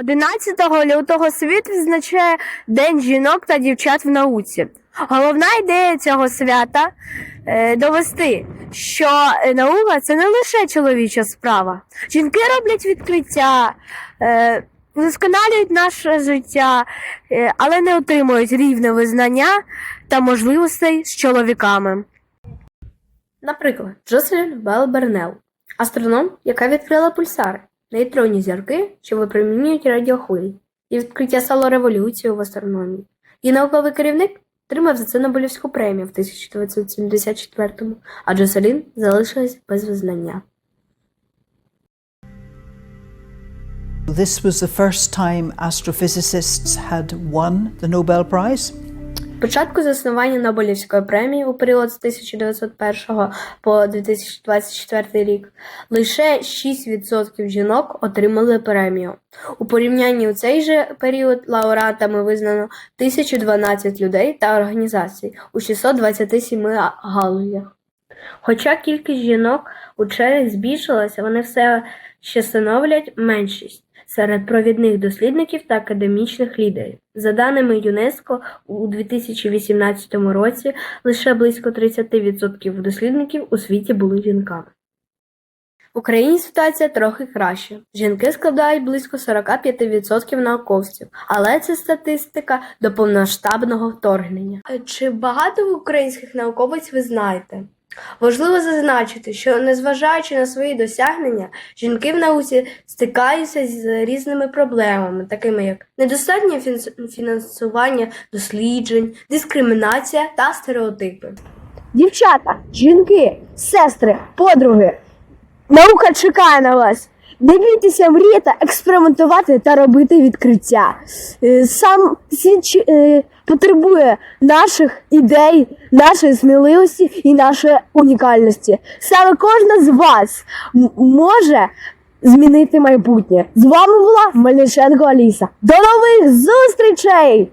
11 лютого світ відзначає День жінок та дівчат в науці. Головна ідея цього свята е, довести, що е, наука це не лише чоловіча справа. Жінки роблять відкриття, е, вдосконалюють наше життя, але не отримують рівне визнання та можливостей з чоловіками. Наприклад, Джоселін Белл Бернел, астроном, яка відкрила пульсари, нейтронні зірки, що випромінюють радіохвилі, і відкриття стало революцією в астрономії. І науковий керівник отримав за це Нобелівську премію в 1974-му, а Джоселін залишилась без визнання. This was the first time astrophysicists had won the Nobel Prize. Початку заснування Нобелівської премії у період з 1901 по 2024 рік лише 6% жінок отримали премію. У порівнянні у цей же період лауреатами визнано 1012 людей та організацій у 627 галузях. Хоча кількість жінок у учених збільшилася, вони все ще становлять меншість серед провідних дослідників та академічних лідерів. За даними ЮНЕСКО, у 2018 році лише близько 30% дослідників у світі були жінками. В Україні ситуація трохи краще. Жінки складають близько 45% науковців, але це статистика до повномасштабного вторгнення. Чи багато українських науковиць ви знаєте? Важливо зазначити, що незважаючи на свої досягнення, жінки в науці стикаються з різними проблемами, такими як недостатнє фінансування досліджень, дискримінація та стереотипи. Дівчата, жінки, сестри, подруги. Наука чекає на вас. Бійтеся мріяти, експериментувати та робити відкриття. Е, Сам світ е, потребує наших ідей, нашої сміливості і нашої унікальності. Саме кожна з вас може змінити майбутнє. З вами була Мельниченко Аліса. До нових зустрічей!